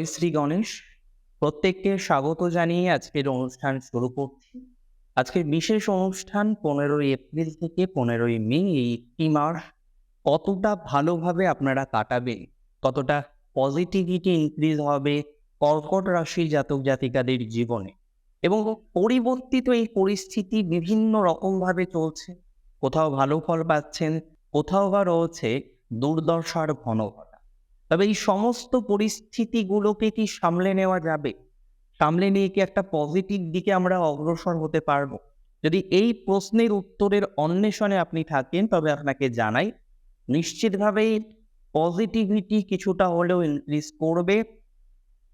জয় শ্রী গণেশ। প্রত্যেককে স্বাগত জানিয়ে আজকের অনুষ্ঠান শুরু করছি। আজকের বিশেষ অনুষ্ঠান পনেরোই এপ্রিল থেকে পনেরোই মে। এই একটি মাস কতটা ভালোভাবে আপনারা কাটাবেন, কতটা পজিটিভিটি ইনক্রিজ হবে কর্কট রাশির জাতক জাতিকাদের জীবনে এবং পরিবর্তিত এই পরিস্থিতি বিভিন্ন রকমভাবে চলছে। কোথাও ভালো ফল পাচ্ছেন, কোথাও বা রয়েছে দুর্দশার ঘনঘটা তবে এই সমস্ত পরিস্থিতিগুলোকে কি সামলে নেওয়া যাবে? সামলে নিয়ে কি একটা পজিটিভ দিকে আমরা অগ্রসর হতে পারব? যদি এই প্রশ্নের উত্তরের অন্বেষণে আপনি থাকেন, তবে আপনাকে জানাই নিশ্চিতভাবেই পজিটিভিটি কিছুটা হলেও ইনক্রিজ করবে।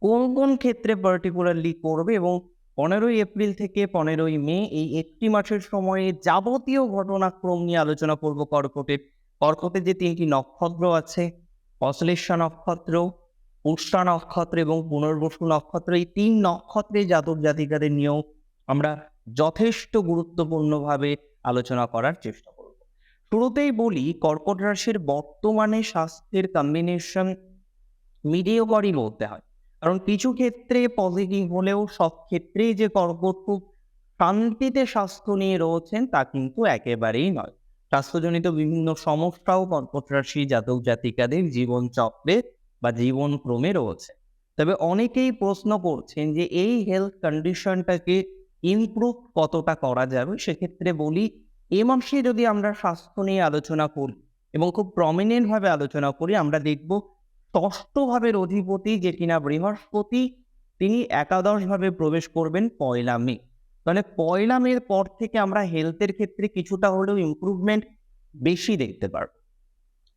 কোন কোন ক্ষেত্রে পার্টিকুলারলি করবে? এবং পনেরোই এপ্রিল থেকে পনেরোই মে এই একটি মাসের সময়ে যাবতীয় ঘটনাক্রম নিয়ে আলোচনা করব কর্কটের কর্কটে যে তিনটি নক্ষত্র আছে অশ্লেষা নক্ষত্র উষা নক্ষত্র এবং পুনর্বসু নক্ষত্র, এই তিন নক্ষত্রে জাতক জাতিকাদের নিয়েও আমরা যথেষ্ট গুরুত্বপূর্ণভাবে আলোচনা করার চেষ্টা করব। শুরুতেই বলি, কর্কট রাশির বর্তমানে স্বাস্থ্যের কম্বিনেশন মিডিয়করই বলতে হয়। কারণ কিছু ক্ষেত্রে পজিটিভ হলেও সব ক্ষেত্রেই যে কর্কট খুব শান্তিতে স্বাস্থ্য নিয়ে রয়েছেন তা কিন্তু একেবারেই নয়। স্বাস্থ্যজনিত বিভিন্ন সমস্যাও কর্কট রাশি জাতক জাতিকাদের জীবন চক্রে বা জীবন ক্রমে রয়েছে। তবে অনেকেই প্রশ্ন করছেন যে এই হেলথ কন্ডিশনটাকে ইমপ্রুভ কতটা করা যাবে? সেক্ষেত্রে বলি, এ মাসে যদি আমরা স্বাস্থ্য নিয়ে আলোচনা করি এবং খুব প্রমিনেন্ট ভাবে আলোচনা করি, আমরা দেখব ষষ্ঠ ভাবের অধিপতি যে কিনা বৃহস্পতি, তিনি একাদশ ভাবে প্রবেশ করবেন পয়লা মে। মানে পয়লা মের পর থেকে আমরা হেলথের ক্ষেত্রে কিছুটা হলেও ইমপ্রুভমেন্ট বেশি দেখতে পারব।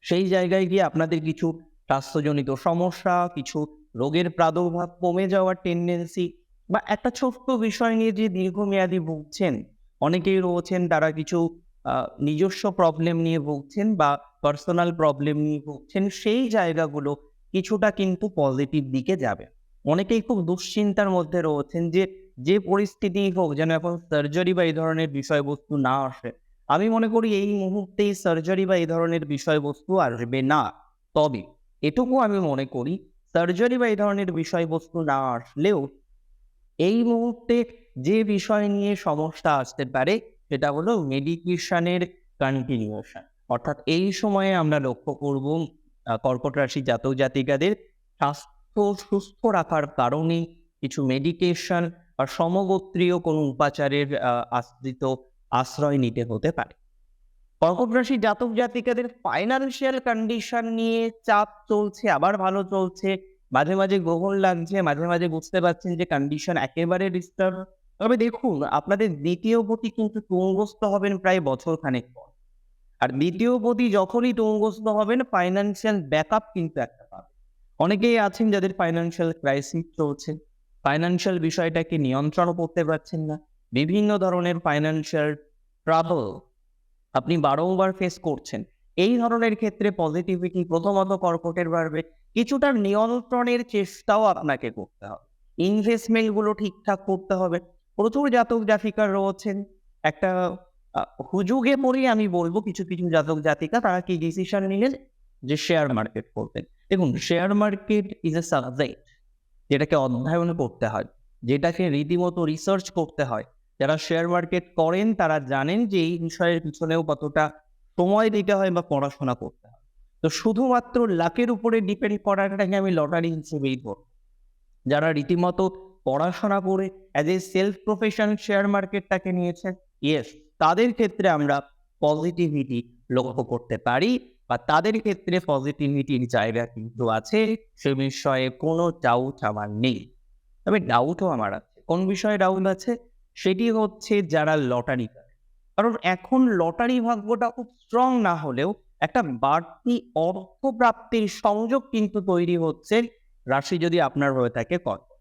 সেই জায়গায় গিয়ে আপনাদের কিছু স্বাস্থ্যজনিত সমস্যা, কিছু রোগের প্রাদুর্ভাব কমে যাওয়ার টেন্ডেন্সি বা একটা ছোট্ট বিষয় নিয়ে যে দীর্ঘমেয়াদী ভুগছেন, অনেকেই রয়েছেন তারা কিছু নিজস্ব প্রবলেম নিয়ে ভুগছেন বা পার্সোনাল প্রবলেম নিয়ে ভুগছেন, সেই জায়গাগুলো কিছুটা কিন্তু পজিটিভ দিকে যাবে। অনেকেই খুব দুশ্চিন্তার মধ্যে রয়েছেন যে যে পরিস্থিতি হোক, যেন এখন সার্জারি বা এই ধরনের বিষয়বস্তু না আসে। আমি মনে করি এই মুহূর্তে সার্জারি বা এই ধরনের বিষয়বস্তু আসবে না। তবে এটুকু আমি মনে করি সার্জারি বা এই ধরনের বিষয়বস্তু না আসলেও এই মুহূর্তে যে বিষয় নিয়ে সমস্যা আসতে পারে, সেটা হলো মেডিকেশনের কন্টিনিউশন অর্থাৎ এই সময়ে আমরা লক্ষ্য করব কর্কট রাশি জাতক জাতিকাদের স্বাস্থ্য সুস্থ রাখার কারণে কিছু মেডিকেশন বা সমগোত্রীয় কোনো উপাচারের আশ্রিত আশ্রয় নিতে হতে পারে। কর্কট রাশি জাতক জাতিকাদের ফাইন্যান্সিয়াল কন্ডিশন নিয়ে চাপ চলছে, আবার ভালো চলছে। মাঝে মাঝে গ্রহণ লাগছে, মাঝে মাঝে বুঝতে পারছেন যে কন্ডিশন একেবারে ডিস্টার্ব তবে দেখুন, আপনাদের দ্বিতীয় পতি কিন্তু তুঙ্গস্থ হবেন প্রায় বছর খানেক পর। আর দ্বিতীয় পতি যখনই তুঙ্গস্থ হবেন ফাইন্যান্সিয়াল ব্যাকআপ কিন্তু একটা পাবে অনেকেই আছেন যাদের ফাইন্যান্সিয়াল ক্রাইসিস চলছে। ফাইন্যান্সিয়াল বিষয়টাকে নিয়ন্ত্রণ করতে পারছেন না। বিভিন্ন ধরনের ফাইন্যান্সিয়াল ট্রাবল আপনি বারংবার ফেস করছেন। এই ধরনের ক্ষেত্রে পজিটিভিটি প্রথমত কর্কটের বাড়বে। কিছুটা নিয়ন্ত্রণের চেষ্টাও আপনাকে করতে হবে। ইনভেস্টমেন্টগুলো ঠিকঠাক করতে হবে। প্রচুর জাতক জাতিকার রয়েছেন। একটা হুজুগে পড়ে আমি বলব কিছু কিছু জাতক জাতিকা তারা কি ডিসিশন নিলেন যে শেয়ার মার্কেট করবেন। দেখুন share market is a subject যেটাকে অধ্যয়ন করতে হয়, যেটাকে রীতিমতো রিসার্চ করতে হয়। যারা শেয়ার মার্কেট করেন, তারা জানেন যে এই বিষয়ের পিছনেও কতটা সময় দিতে হয় বা পড়াশোনা করতে হয়। তো শুধুমাত্র লাকের উপরে ডিপেন্ড করাটাকে আমি লটারি হিসেবেই ধরব। যারা রীতিমতো পড়াশোনা করে as a self profession share মার্কেটটাকে নিয়েছেন ইয়েস তাদের ক্ষেত্রে আমরা পজিটিভিটি লক্ষ্য করতে পারি। বা তাদের ক্ষেত্রে পজিটিভিটির জায়গা কিন্তু আছে, সে বিষয়ে কোনো ডাউট আমার নেই। তবে ডাউটও আমার আছে। কোন বিষয়ে ডাউট আছে? সেটি হচ্ছে যারা লটারি করে। কারণ এখন লটারি ভাগ্যটা খুব স্ট্রং না হলেও একটা বাড়তি অর্থ প্রাপ্তির সংযোগ কিন্তু তৈরি হচ্ছে রাশি যদি আপনার হয়ে থাকে কর্কট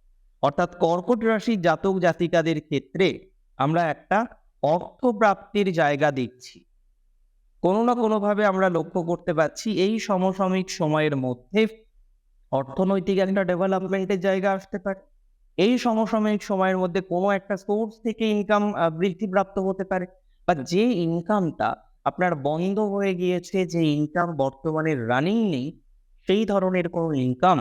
অর্থাৎ কর্কট রাশি জাতক জাতিকাদের ক্ষেত্রে আমরা একটা অর্থ প্রাপ্তির জায়গা দেখছি। কোনো না কোনোভাবে আমরা লক্ষ্য করতে পারছি এই সমসাময়িক সময়ের মধ্যে অর্থনৈতিক একটা ডেভেলপমেন্টের জায়গা আসতে পারে। এই সমসাময়িক সময়ের মধ্যে কোনো একটা সোর্স থেকে ইনকাম বৃদ্ধিপ্রাপ্ত হতে পারে বা যে ইনকামটা আপনার বন্ধ হয়ে গিয়েছে, যে ইনকাম বর্তমানে রানিং নেই, সেই ধরনের কোনো ইনকাম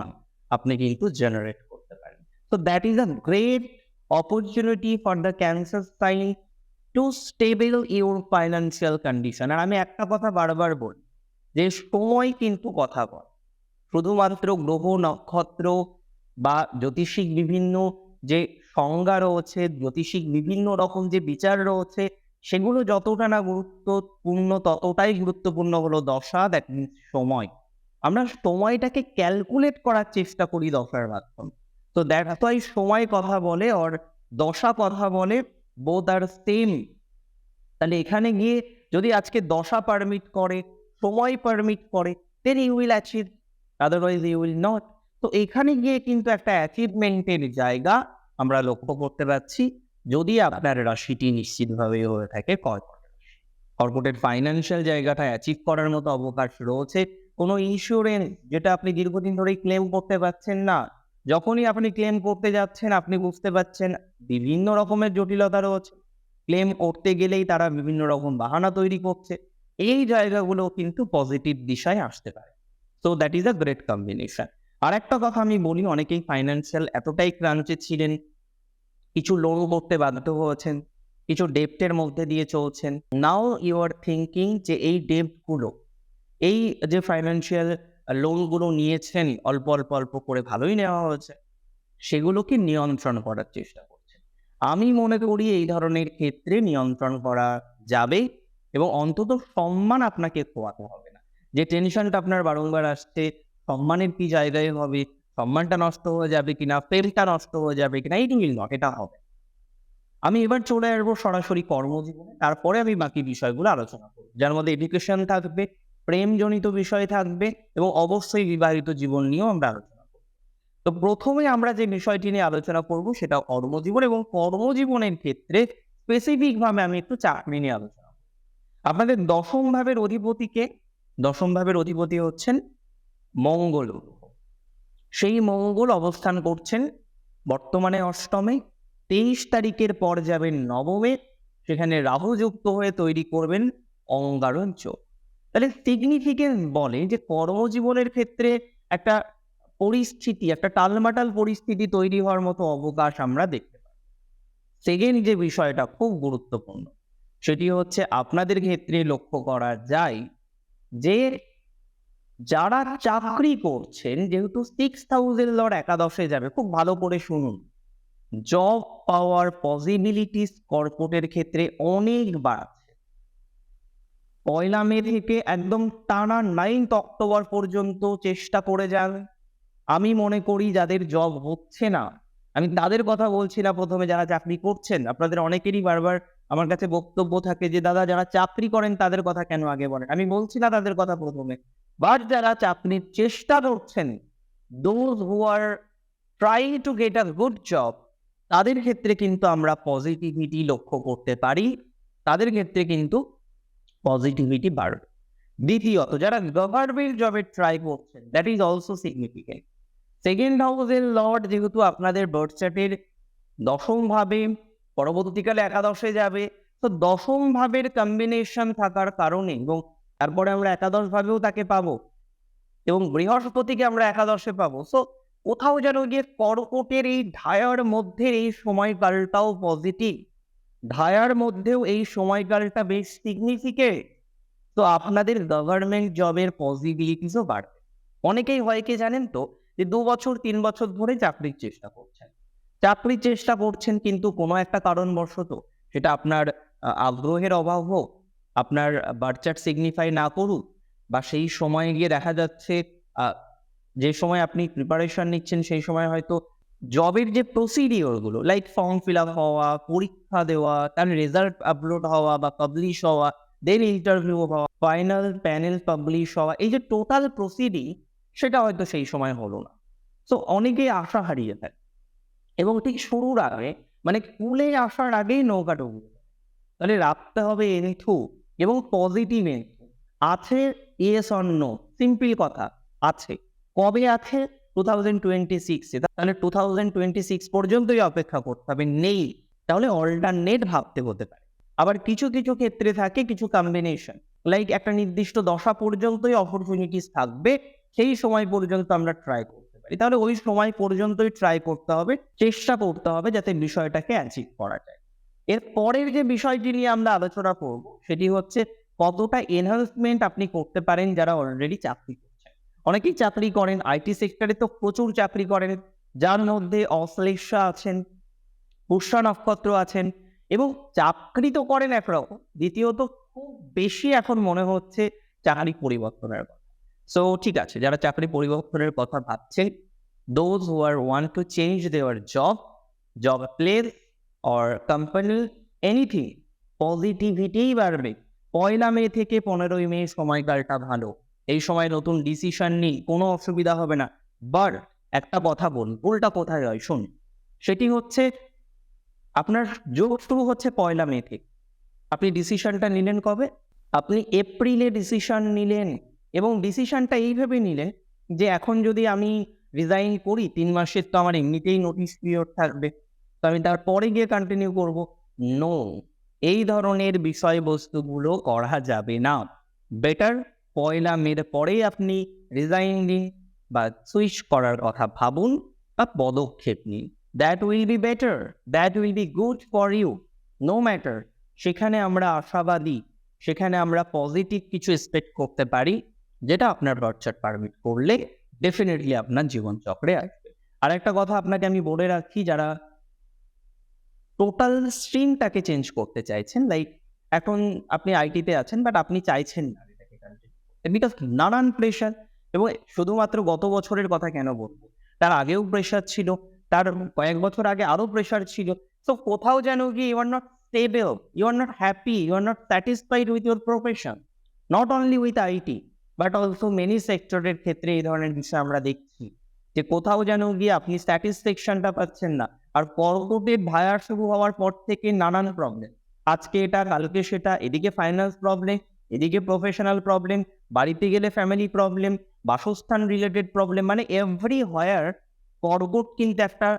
আপনি কিন্তু জেনারেট করতে পারেন। তো that is a great opportunity for the cancer sign to stable your financial condition আর আমি একটা কথা বারবার বলি, যে সময় কিন্তু কথা বল। শুধুমাত্র গ্রহ, নক্ষত্র বা জ্যোতিষিক বিভিন্ন যে সংজ্ঞা রয়েছে, জ্যোতিষিক বিভিন্ন রকম যে বিচার রয়েছে, সেগুলো যতটা না গুরুত্বপূর্ণ, ততটাই গুরুত্বপূর্ণ হলো দশা দ্যাট মিনস সময়। আমরা সময়টাকে ক্যালকুলেট করার চেষ্টা করি দশার মাধ্যমে। তো দ্যাটস ওয়াই সময় কথা বলে আর দশা কথা বলে বোথ আর সেম তাহলে এখানে গিয়ে যদি আজকে দশা পারমিট করে, সময় পারমিট করে then you will achieve otherwise you will not তো এখানে গিয়ে কিন্তু একটা অ্যাচিভমেন্টের জায়গা আমরা লক্ষ্য করতে পারছি, যদি আপনার রাশিটি নিশ্চিতভাবে হয়ে থাকে রাশি কর্কটের ফাইন্যান্সিয়াল জায়গাটা অ্যাচিভ করার মতো অবকাশ রয়েছে। কোনো ইন্স্যুরেন্স যেটা আপনি দীর্ঘদিন ধরেই ক্লেম করতে পারছেন না যখনই আপনি ক্লেম করতে যাচ্ছেন, আপনি বুঝতে পারছেন বিভিন্ন রকমের জটিলতা রয়েছে। ক্লেম করতে গেলেই তারা বিভিন্ন রকম বাহানা তৈরি করছে। এই জায়গাগুলো কিন্তু পজিটিভ দিশায় আসতে পারে। So that is a great combination আর একটা কথা আমি বলি, অনেকেই ফাইন্যান্সিয়াল এতটাই ক্রাঞ্চে ছিলেন, কিছু লোন করতে বাধ্য হয়েছেন, কিছু ডেপ্টের মধ্যে দিয়ে চলছেন। নাও ইউ আর থিঙ্কিং যে এই ডেপ্টগুলো এই যে ফাইন্যান্সিয়াল লোনগুলো নিয়েছেন, অল্প অল্প অল্প করে ভালোই নেওয়া হয়েছে, সেগুলোকে নিয়ন্ত্রণ করার চেষ্টা করছেন। আমি মনে করি এই ধরনের ক্ষেত্রে নিয়ন্ত্রণ করা যাবে এবং অন্তত সম্মান আপনাকে খোয়াতে হবে না। যে টেনশনটা আপনার বারংবার আসছে, সম্মানের কি জায়গায় হবে, সম্মানটা নষ্ট হয়ে যাবে কিনা ফেলটা নষ্ট হয়ে যাবে কিনা, এই উইল নট এটা হবে। আমি এবার চলে আসব সরাসরি কর্মজীবনে, তারপরে আমি বাকি বিষয়গুলো আলোচনা করব। যার মধ্যে এডুকেশন থাকবে প্রেমজনিত বিষয় থাকবে এবং অবশ্যই বিবাহিত জীবন নিয়েও আমরা আলোচনা করব। তো প্রথমে আমরা যে বিষয়টি নিয়ে আলোচনা করব সেটা কর্মজীবন এবং কর্মজীবনের ক্ষেত্রে স্পেসিফিক ভাবে আমি একটু চাকরি নিয়ে আলোচনা আপনাদের দশম ভাবের অধিপতিকে দশম ভাবের অধিপতি হচ্ছেন মঙ্গল। সেই মঙ্গল অবস্থান করছেন বর্তমানে অষ্টমে, তেইশ তারিখের পর যাবেন নবমে, সেখানে রাহু যুক্ত হয়ে তৈরি করবেন অঙ্গারণ চোখ তাহলে সিগনিফিকেন্স বলে যে কর্মজীবনের ক্ষেত্রে একটা পরিস্থিতি, একটা টালমাটাল পরিস্থিতি তৈরি হওয়ার মতো অবকাশ আমরা দেখতে পাই। সেকেন্ড যে বিষয়টা খুব গুরুত্বপূর্ণ, সেটি হচ্ছে আপনাদের ক্ষেত্রে লক্ষ্য করা যায় যে যারা চাকরি করছেন, যেহেতু সিক্স থাউজেন্ড লর একাদশে যাবে, খুব ভালো করে শুনুন। জব পাওয়ার পসিবিলিটিস কর্পোরেটের ক্ষেত্রে অনেক বাড়ছে পয়লা মে থেকে একদম টানা নাইনথ অক্টোবর পর্যন্ত চেষ্টা করে যান। আমি মনে করি যাদের জব হচ্ছে না, আমি তাদের কথা বলছি না প্রথমে যারা চাকরি করছেন। আপনাদের অনেকেরই বারবার আমার কাছে বক্তব্য থাকে যে, দাদা, যারা চাকরি করেন তাদের কথা কেন আগে বলেন? আমি বলছি না তাদের কথা প্রথমে। বাট যারা চাকরির চেষ্টা করছেন those who are trying to get a good job তাদের ক্ষেত্রে কিন্তু আমরা পজিটিভিটি লক্ষ্য করতে পারি। তাদের ক্ষেত্রে কিন্তু পজিটিভিটি বাড়বে। দ্বিতীয়ত, যারা গভর্নমেন্ট জবে ট্রাই করছেন that is also significant second হাউসের লর্ড যেহেতু আপনাদের বার্থ চার্টের দশম ভাবে, পরবর্তীকালে একাদশে যাবে, তো দশম ভাবের কম্বিনেশন থাকার কারণে এবং তারপরে আমরা একাদশ ভাবেও তাকে পাবো এবং বৃহস্পতিকে আমরা একাদশে পাবো। সো কোথাও যেন গিয়ে কর্কটের এই ঢায়ার মধ্যে এই সময়কালটাও পজিটিভ ঢায়ার মধ্যেও এই সময়কালটা বেশ সিগনিফিকেন্ট তো আপনাদের গভর্নমেন্ট জবের পসিবিলিটিসও বাড়বে। অনেকেই হয় কি জানেন তো, যে দু বছর, তিন বছর ধরে চাকরির চেষ্টা করছেন। চাকরির চেষ্টা করছেন কিন্তু কোনো একটা কারণবশত সেটা আপনার আগ্রহের অভাব হোক, আপনার বার্চার সিগনিফাই না করুক, বা সেই সময়ে গিয়ে দেখা যাচ্ছে যে সময় আপনি প্রিপারেশন নিচ্ছেন সেই সময় হয়তো জবের যে প্রসিডিওরগুলো লাইক ফর্ম ফিল আপ হওয়া, পরীক্ষা দেওয়া, তার রেজাল্ট আপলোড হওয়া বা পাবলিশ হওয়া দেন ইন্টারভিউ হওয়া ফাইনাল প্যানেল পাবলিশ হওয়া, এই যে টোটাল প্রসিডি সেটা হয়তো সেই সময় হলো না। সো অনেকেই আশা হারিয়ে থাকে এবং ঠিক শুরুর আগে মানে কুলে আসার আগেই নৌকা ডুববে তাহলে রাখতে হবে এনথু এবং পজিটিভ এনথু আছে ইয়েস অন্য সিম্পল কথা, আছে। কবে আছে? টু তাহলে টু থাউজেন্ড পর্যন্তই অপেক্ষা করতে হবে, নেই। তাহলে অল্টারনেট ভাবতে হতে পারে। আবার কিছু কিছু ক্ষেত্রে থাকে কিছু কম্বিনেশন লাইক একটা নির্দিষ্ট দশা পর্যন্তই অপরচুনিটিস থাকবে, সেই সময় পর্যন্ত আমরা ট্রাই করতে পারি। তাহলে ওই সময় পর্যন্তই ট্রাই করতে হবে, চেষ্টা করতে হবে যাতে বিষয়টাকে অ্যাচিভ করা যায়। এর পরের যে বিষয়টি নিয়ে আমরা আলোচনা করব, সেটি হচ্ছে কতটা এনহান্সমেন্ট আপনি করতে পারেন যারা অলরেডি চাকরি অনেকেই চাকরি করেন আইটি সেক্টরে তো প্রচুর চাকরি করেন, যার মধ্যে অশ্লেষা আছেন পুষ্যা নক্ষত্র আছেন এবং চাকরি তো করেন একরকম। দ্বিতীয়ত, খুব বেশি এখন মনে হচ্ছে চাকরি পরিবর্তনের সো ঠিক আছে, যারা চাকরি পরিবর্তনের কথা ভাবছেন those who are want to change দেওয়ার job job place or company anything পজিটিভিটিই বাড়বে। পয়লা মে থেকে পনেরোই মে সময়কালটা ভালো। এই সময় নতুন ডিসিশন নিই কোনো অসুবিধা হবে না। বার একটা কথা বলুন, উল্টা কোথায় হয় শুন সেটি হচ্ছে আপনার যোগ শুরু হচ্ছে পয়লা মে থেকে। আপনি ডিসিশনটা নিলেন কবে? আপনি এপ্রিলে ডিসিশন নিলেন এবং ডিসিশনটা এইভাবে নিলেন যে এখন যদি আমি রিজাইন করি, তিন মাসের তো আমার এমনিতেই নোটিশ পিরিয়ড থাকবে। তো আমি তারপরে গিয়ে কন্টিনিউ করব? নো এই ধরনের বিষয়বস্তুগুলো করা যাবে না। বেটার পয়লা মের পরেই আপনি রিজাইন দিন বা সুইচ করার কথা ভাবুন বা পদক্ষেপ নিন। That will be better that will be good for you no matter সেখানে আমরা আশাবাদী, সেখানে আমরা পজিটিভ কিছু এক্সপেক্ট করতে পারি, যেটা আপনার টর্চার পারমিট করলে ডেফিনেটলি আপনার জীবনচক্রে আসবে। আর একটা কথা আপনাকে আমি বলে রাখি, যারা টোটাল স্ট্রিমটাকে চেঞ্জ করতে চাইছেন লাইক এখন আপনি আইটিতে আছেন বাট আপনি চাইছেন না। বিকজ নানান প্রেশার এবং শুধুমাত্র গত বছরের কথা কেন বলব? তার আগেও প্রেশার ছিল, তার কয়েক বছর আগে আরও প্রেশার ছিল। তো কোথাও যেন কি you are not stable you are not happy you are not satisfied with your profession not only with IT but also many সেক্টরের ক্ষেত্রে এই ধরনের বিষয় আমরা দেখছি। যে কোথাও যেন গিয়ে আপনি স্যাটিসফ্যাকশনটা পাচ্ছেন না, আর কর্কটের ভায়ার শুরু হওয়ার পর থেকে নানান প্রবলেম আজকে এটা, কালকে সেটা, এদিকে ফাইন্যান্স প্রবলেম এদিকে প্রফেশনাল প্রবলেম বাড়িতে গেলে ফ্যামিলি প্রবলেম বাসস্থান রিলেটেড প্রবলেম মানে এভরি হয়ার কর্কট কিন্তু একটা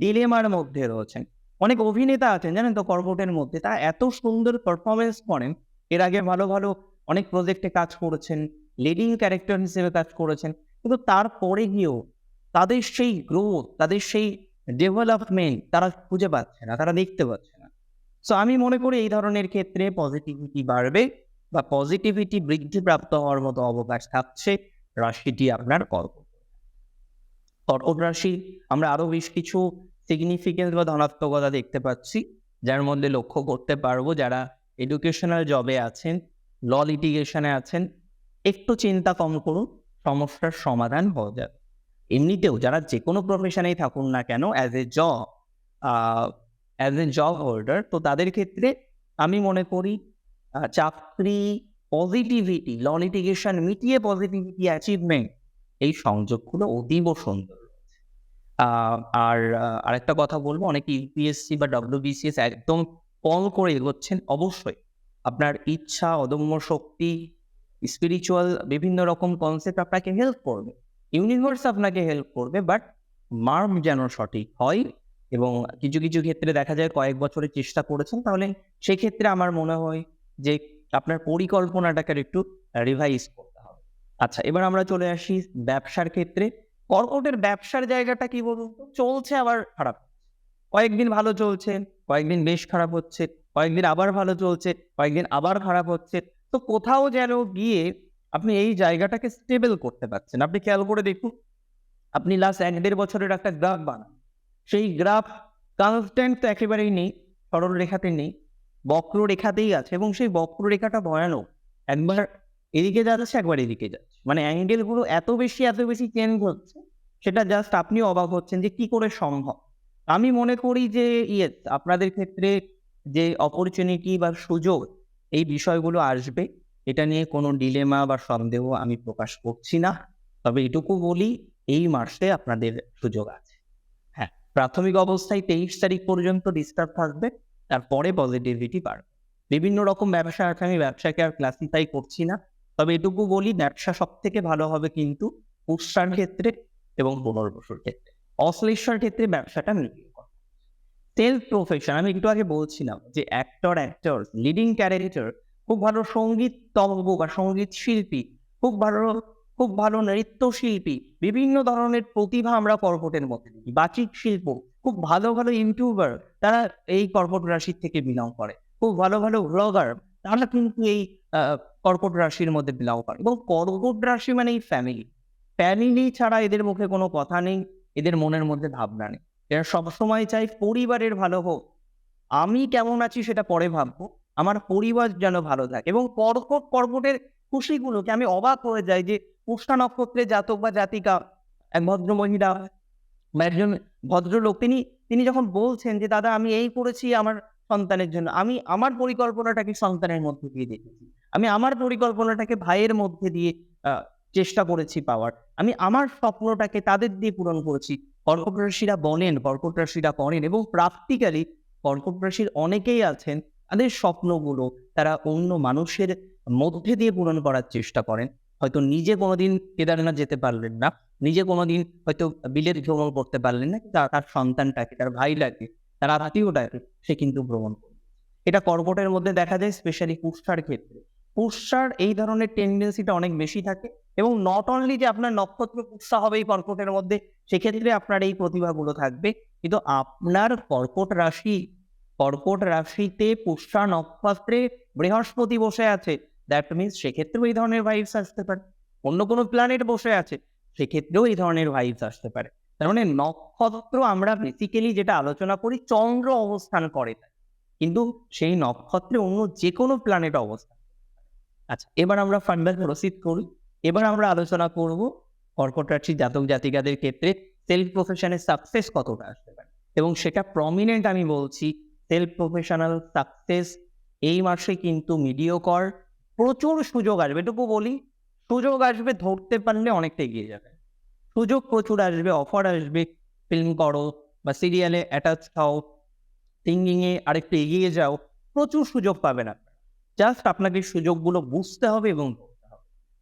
ডিলেমার মধ্যে রয়েছেন। অনেক অভিনেতা আছেন, জানেন তো, কর্কটের মধ্যে। তারা এত সুন্দর পারফরমেন্স করেন, এর আগে ভালো ভালো অনেক প্রজেক্টে কাজ করেছেন লিডিং ক্যারেক্টার হিসেবে কাজ করেছেন, কিন্তু তারপরে গিয়েও তাদের সেই গ্রোথ তাদের সেই ডেভেলপমেন্ট তারা খুঁজে পাচ্ছে না, তারা দেখতে পাচ্ছে না। সো আমি মনে করি এই ধরনের ক্ষেত্রে পজিটিভিটি বাড়বে। বা পজিটিভিটি বৃদ্ধিপ্রাপ্ত হওয়ার মতো অবকাশ থাকছে রাশিটি আপনার কর্কট কর্কট রাশি, আমরা আরও বেশ কিছু সিগনিফিকেন্স বা ধনাত্মকতা দেখতে পাচ্ছি, যার মধ্যে লক্ষ্য করতে পারব যারা এডুকেশনাল জবে আছেন ল লিটিগেশনে আছেন, একটু চিন্তা কম করুন, সমস্যার সমাধান হয়ে যাবে। এমনিতেও যারা যে কোনো প্রফেশনেই থাকুন না কেন as a job as a job holder তো তাদের ক্ষেত্রে আমি মনে করি চাকরি পজিটিভিটি ল লিটিগেশন মিটিয়ে পজিটিভিটি অ্যাচিভমেন্ট এই সংযোগগুলো অতীব সুন্দর। আর আরেকটা কথা বলব, অনেকে ইউপিএসসি বা ডব্লিউবিসিএস একদম কল করে এগোচ্ছেন অবশ্যই। আপনার ইচ্ছা, অদম্য শক্তি স্পিরিচুয়াল বিভিন্ন রকম কনসেপ্ট আপনাকে হেল্প করবে। ইউনিভার্স আপনাকে হেল্প করবে বাট মার্ম যেন সঠিক হয় এবং কিছু কিছু ক্ষেত্রে দেখা যায় কয়েক বছরের চেষ্টা করেছেন, তাহলে সেক্ষেত্রে আমার মনে হয় যে আপনার পরিকল্পনাটাকে একটু রিভাইজ করতে হবে। আচ্ছা এবার আমরা চলে আসি ব্যবসার ক্ষেত্রে। কর্কটের ব্যবসার জায়গাটা কি বলুন তো? চলছে আবার খারাপ। কয়েকদিন ভালো চলছে, কয়েকদিন বেশ খারাপ হচ্ছে, কয়েকদিন আবার ভালো চলছে, কয়েকদিন আবার খারাপ হচ্ছে। তো কোথাও যেন গিয়ে আপনি এই জায়গাটাকে স্টেবল করতে পারছেন। আপনি খেয়াল করে দেখুন, আপনি লাস্ট এক দেড় বছরের একটা গ্রাফ বানান। সেই গ্রাফ কনস্ট্যান্ট তো একেবারেই নেই সরল রেখাতে নেই। বক্র রেখাতেই আছে এবং সেই বক্ররেখাটা ভয়ানক। একবার এদিকে যাচ্ছে, একবার এদিকে যাচ্ছে। মানে অ্যাঙ্গেলগুলো এত বেশি এত বেশি চেঞ্জ হচ্ছে, সেটা জাস্ট আপনি অবাক হচ্ছেন যে কি করে সম্ভব। আমি মনে করি যে ইয়ে আপনাদের ক্ষেত্রে যে অপরচুনিটি বা সুযোগ, এই বিষয়গুলো আসবে। এটা নিয়ে কোনো ডিলেমা বা সন্দেহ আমি প্রকাশ করছি না। তবে এটুকু বলি, এই মাসে আপনাদের সুযোগ আছে। হ্যাঁ প্রাথমিক অবস্থায় তেইশ তারিখ পর্যন্ত ডিস্টার্ব থাকবে। তারপরে পজিটিভিটি বাড়বে বিভিন্ন রকম ব্যবসা আছে, আমি ব্যবসাকে আর ক্লাসিফাই করছি না, তবে এটুকু বলি ব্যবসা সব থেকে ভালো হবে কিন্তু পুষ্টার ক্ষেত্রে এবং পুনর্বসুর ক্ষেত্রে। অশ্লেষার ক্ষেত্রে ব্যবসাটা মিলিয়ে সেলফ প্রফেশন আমি একটু আগে বলছিলাম যে অ্যাক্টর অ্যাক্টর লিডিং ক্যারেক্টার খুব ভালো সংগীত তম্ব বা সংগীত শিল্পী খুব ভালো খুব ভালো নৃত্যশিল্পী। বিভিন্ন ধরনের প্রতিভা আমরা কর্কটের মধ্যে দেখি বাচিক শিল্প, খুব ভালো ভালো ইউটিউবার তারা এই কর্কট রাশির থেকে বিলং করে। খুব ভালো ভালো ব্লগার তারা কিন্তু এই কর্কট রাশির মধ্যে বিলং করে। এবং কর্কট রাশি মানে এই ফ্যামিলি ফ্যামিলি ছাড়া এদের মুখে কোনো কথা নেই, এদের মনের মধ্যে ভাবনা নেই। এরা সবসময় চাই পরিবারের ভালো হোক। আমি কেমন আছি সেটা পরে ভাববো। আমার পরিবার যেন ভালো থাকে। এবং কর্কট কর্কটের খুশিগুলোকে আমি অবাক হয়ে যাই যে পুষ্টা নক্ষত্রের জাতক বা জাতিকা, এক ভদ্র মহিলা বা একজন ভদ্রলোক, তিনি তিনি যখন বলছেন যে, দাদা, আমি এই করেছি আমার সন্তানের জন্য, আমি আমার পরিকল্পনাটাকে সন্তানের মধ্যে দিয়ে দেখেছি আমি আমার পরিকল্পনাটাকে ভাইয়ের মধ্যে দিয়ে চেষ্টা করেছি পাওয়ার, আমি আমার স্বপ্নটাকে তাদের দিয়ে পূরণ করেছি। কর্কট রাশিরা বলেন, কর্কট রাশিরা করেন এবং প্র্যাকটিক্যালি কর্কট রাশির অনেকেই আছেন, তাদের স্বপ্নগুলো তারা অন্য মানুষের মধ্যে দিয়ে পূরণ করার চেষ্টা করেন। হয়তো নিজে কোনোদিন কেদারনাথ যেতে পারলেন না, নিজে কোনোদিন হয়তো বিলেত ভ্রমণ করতে পারলেন না, কিন্তু তার সন্তানটাকে, তার ভাইটাকে, তার আত্মীয়টাকে সে কিন্তু ভ্রমণ করবে এটা কর্কটের মধ্যে দেখা যায় স্পেশালি পুষ্টার ক্ষেত্রে। পুষ্টার এই ধরনের টেন্ডেন্সিটা অনেক বেশি থাকে এবং নট অনলি যে আপনার নক্ষত্র পুষ্টা হবে এই কর্কটের মধ্যে, সেক্ষেত্রে আপনার এই প্রতিভাগুলো থাকবে। কিন্তু আপনার কর্কট রাশি, কর্কট রাশিতে পুষ্টা নক্ষত্রে বৃহস্পতি বসে আছে দ্যাট মিনস সেক্ষেত্রেও এই ধরনের ভাইবস আসতে পারে। অন্য কোনো প্ল্যানেট বসে আছে, সেক্ষেত্রেও এই ধরনের ভাইবস আসতে পারে। তার মানে নক্ষত্র আমরা বেসিক্যালি যেটা আলোচনা করি, চন্দ্র অবস্থান করে। কিন্তু সেই নক্ষত্রে অন্য যে কোনো প্ল্যানেট অবস্থান আচ্ছা এবার আমরা ফার্দার প্রসিড করি। এবার আমরা আলোচনা করব কর্কট রাশি জাতক জাতিকাদের ক্ষেত্রে সেলফ প্রফেশনে সাকসেস কতটা আসতে পারে। এবং সেটা প্রমিনেন্ট আমি বলছি সেলফ প্রফেশনাল সাকসেস এই মাসে কিন্তু মিডিওকর প্রচুর সুযোগ আসবে, এটুকু বলি, সুযোগ আসবে ধরতে পারলে অনেকটা এগিয়ে যাবে। সুযোগ প্রচুর আসবে অফার আসবে ফিল্ম করো বা সিরিয়ালে অ্যাটাচ খাও সিঙ্গিংয়ে আরেকটু এগিয়ে যাও, প্রচুর সুযোগ পাবেন আপনারা। জাস্ট আপনাকে সুযোগগুলো বুঝতে হবে এবং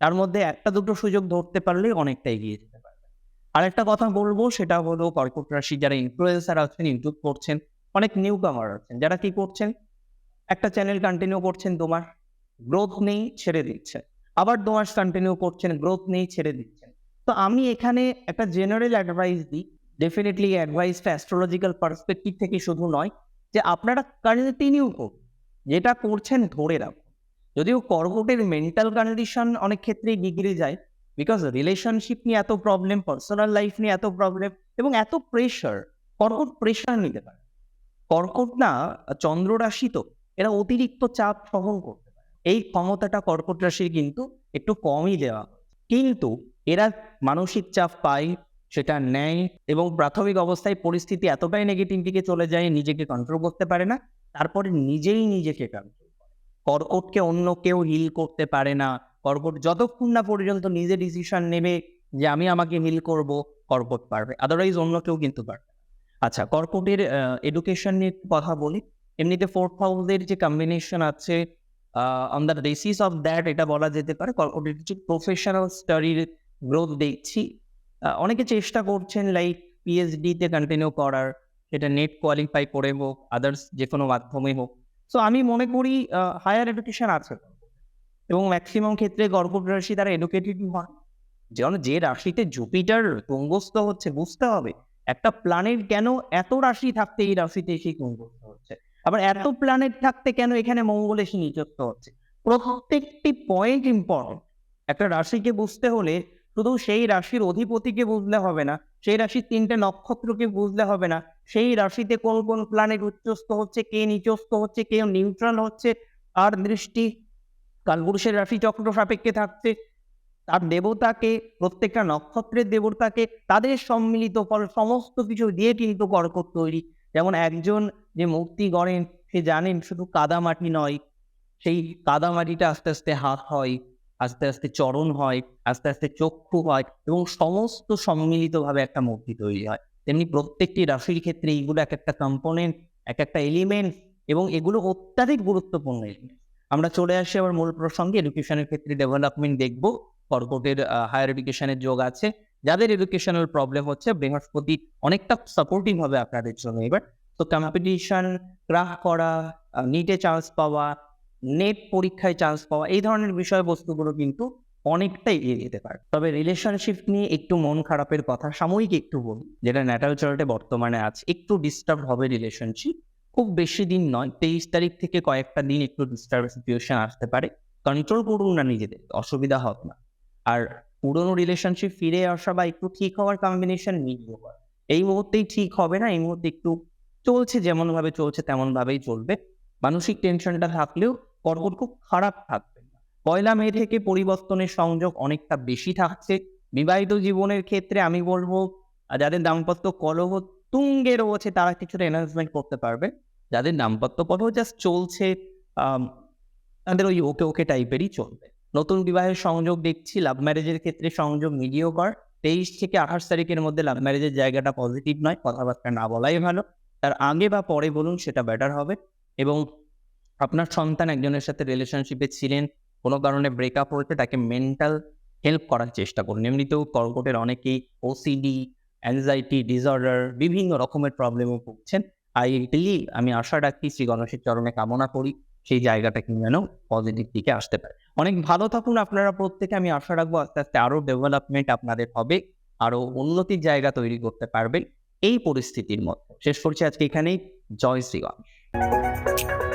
তার মধ্যে একটা দুটো সুযোগ ধরতে পারলে অনেকটা এগিয়ে যেতে পারবেন। আরেকটা কথা বলব, সেটা হলো কর্কট রাশি যারা ইনফ্লুয়েন্সার আছেন ইউটিউব করছেন, অনেক নিউ কামার আছেন, যারা কি করছেন? একটা চ্যানেল কন্টিনিউ করছেন মাস। গ্রোথ নেই, ছেড়ে দিচ্ছেন আবার দু মাস কন্টিনিউ করছেন গ্রোথ নেই, ছেড়ে দিচ্ছেন। তো আমি এখানে একটা জেনারেল অ্যাডভাইস দিই। ডেফিনেটলি অ্যাডভাইসটা অ্যাস্ট্রোলজিক্যাল পার্সপেক্টিভ থেকে শুধু নয়, যে আপনারা কন্টিনিউ করুন। যেটা করছেন ধরে রাখুন। যদিও কর্কটের মেন্টাল কন্ডিশন অনেক ক্ষেত্রেই বিগড়ে যায় বিকজ রিলেশনশিপ নিয়ে এত প্রবলেম পার্সোনাল লাইফ নিয়ে এত প্রবলেম এবং এত প্রেশার কর্কট প্রেশার নিতে পারে। কর্কট না, চন্দ্র রাশি তো, এরা অতিরিক্ত চাপ সহন পারে এই ক্ষমতাটা কর্কট রাশির কিন্তু একটু কমই দেওয়া। কিন্তু এরা মানসিক চাপ পায়, সেটা নেয় এবং প্রাথমিক অবস্থায় পরিস্থিতি এতটাই নেগেটিভ দিকে চলে যায়, নিজেকে কন্ট্রোল করতে পারে না, তারপরে নিজেই নিজেকে কন্ট্রোল করে। কর্কটকে অন্য কেউ হিল করতে পারে না। কর্কট যতক্ষণ না পর্যন্ত নিজে ডিসিশন নেবে যে আমি আমাকে হিল করব, কর্কট পারবে। আদারওয়াইজ অন্য কেউ কিন্তু পারবে আচ্ছা কর্কটের এডুকেশন নিয়ে কথা বলি। এমনিতে ফোর্থ হাউসের যে কম্বিনেশন আছে on the basis of that এটা বলা যেতে পারে। কিছু প্রফেশনাল স্টাডির গ্রোথ দেখছি। অনেকে চেষ্টা করছেন লাইক পিএইচডি তে কন্টিনিউ করার, সেটা নেট কোয়ালিফাই করে হোক আদার্স যে কোনো মাধ্যমে হোক। সো আমি মনে করি হায়ার এডুকেশন আছে। এবং ম্যাক্সিমাম ক্ষেত্রে কর্কট রাশি তারা এডুকেটেড হয়। যেমন যে রাশিতে জুপিটার তুঙ্গস্থ হচ্ছে, বুঝতে হবে, একটা প্ল্যানেট কেন এত রাশি থাকতে এই রাশিতে এসে তুঙ্গস্থ হচ্ছে? আবার এত প্ল্যানেট থাকতে কেন এখানে মঙ্গল এসে নিযুক্ত হচ্ছে? প্রত্যেকটি পয়েন্ট ইম্পর্টেন্ট একটা রাশিকে বুঝতে হলে শুধু সেই রাশির অধিপতিকে বুঝলে হবে না, সেই রাশির তিনটে নক্ষত্রকে বুঝলে হবে না, সেই রাশিতে কোন কোন প্ল্যানেট উচ্চস্থ হচ্ছে, কে নিচস্থ হচ্ছে, কে নিউট্রাল হচ্ছে আর দৃষ্টি কালপুরুষের রাশি চক্র সাপেক্ষে থাকছে, তার দেবতাকে, প্রত্যেকটা নক্ষত্রের দেবতাকে, তাদের সম্মিলিত ফল, সমস্ত কিছু দিয়ে কিন্তু কর্কট তৈরি। যেমন একজন যে মূর্তি গড়েন, সে জানেন শুধু কাদামাটি নয়, সেই কাদামাটিটা আস্তে আস্তে হাত হয়, আস্তে আস্তে চরণ হয়, আস্তে আস্তে চক্ষু হয় এবং সমস্ত সম্মিলিতভাবে একটা মূর্তি তৈরি হয়। তেমনি প্রত্যেকটি রাশির ক্ষেত্রে এইগুলো এক একটা কম্পোনেন্ট এক একটা এলিমেন্ট এবং এগুলো অত্যাধিক গুরুত্বপূর্ণ এলিমেন্ট আমরা চলে আসি আবার মূল প্রসঙ্গে এডুকেশনের ক্ষেত্রে ডেভেলপমেন্ট দেখব, কর্কটের হায়ার এডুকেশনের যোগ আছে। যাদের এডুকেশনাল প্রবলেম হচ্ছে, বৃহস্পতি অনেকটা সাপোর্টিভ হবে আপনাদের জন্য। এবার তো কম্পিটিশন ক্রাফ করা নিটে চান্স পাওয়া নেট পরীক্ষায় চান্স পাওয়া, এই ধরনের বিষয়বস্তুগুলো কিন্তু অনেকটা এগিয়ে যেতে পারে। তবে রিলেশনশিপ নিয়ে একটু মন খারাপের কথা সাময়িক একটু বলি, যেটা ন্যাটাল চার্টে বর্তমানে আছে। একটু ডিস্টার্ব হবে রিলেশনশিপ খুব বেশি দিন নয়, তেইশ তারিখ থেকে কয়েকটা দিন একটু ডিস্টার্ব সিচুয়েশন আসতে পারে। কন্ট্রোল করুন না নিজেদের, অসুবিধা হবে না। আর পুরোনো রিলেশনশিপ ফিরে আসা বা একটু ঠিক হওয়ার কম্বিনেশন মিলিয়ে এই মুহূর্তেই ঠিক হবে না, এই মুহূর্তে একটু চলছে যেমন ভাবে চলছে তেমন ভাবেই চলবে। মানসিক টেনশনটা থাকলেও কর্কট খুব খারাপ থাকবে। পয়লা মে থেকে পরিবর্তনের সংযোগ অনেকটা বেশি থাকছে। বিবাহিত জীবনের ক্ষেত্রে আমি বলব, যাদের দাম্পত্য কলহ তুঙ্গে রয়েছে, তারা কিছুটা এনার্জমেন্ট করতে পারবে। যাদের দাম্পত্য কলহ জাস্ট চলছে তাদের ওই ওকে ওকে টাইপেরই চলবে। নতুন বিবাহের সংযোগ দেখছি লাভ ম্যারেজের ক্ষেত্রে সংযোগ মিডিও কর। তেইশ থেকে আঠাশ তারিখের মধ্যে লাভ ম্যারেজের জায়গাটা পজিটিভ নয়, কথাবার্তা না বলাই ভালো। তার আগে বা পরে বলুন, সেটা বেটার হবে। এবং আপনার সন্তান একজনের সাথে রিলেশনশিপে ছিলেন, কোনো কারণে ব্রেকআপ হয়েছে, তাকে মেন্টাল হেল্প করার চেষ্টা করুন। এমনিতেও কর্কটের অনেকেই ওসিডি অ্যাংজাইটি ডিসঅর্ডার বিভিন্ন রকমের প্রবলেমে ভুগছেন। আইডিলি আমি আশা রাখি, শ্রী গণেশের চরণে কামনা করি। সেই জায়গাটা কিন্তু যেন পজিটিভ দিকে আসতে পারে। অনেক ভালো থাকুন আপনারা প্রত্যেকে। আমি আশা রাখব আস্তে আস্তে আরও ডেভেলপমেন্ট আপনাদের হবে, আরও উন্নতির জায়গা তৈরি করতে পারবেন এই পরিস্থিতির মধ্যে। শেষ করছি আজকে এখানেই। জয় শ্রী গণেশ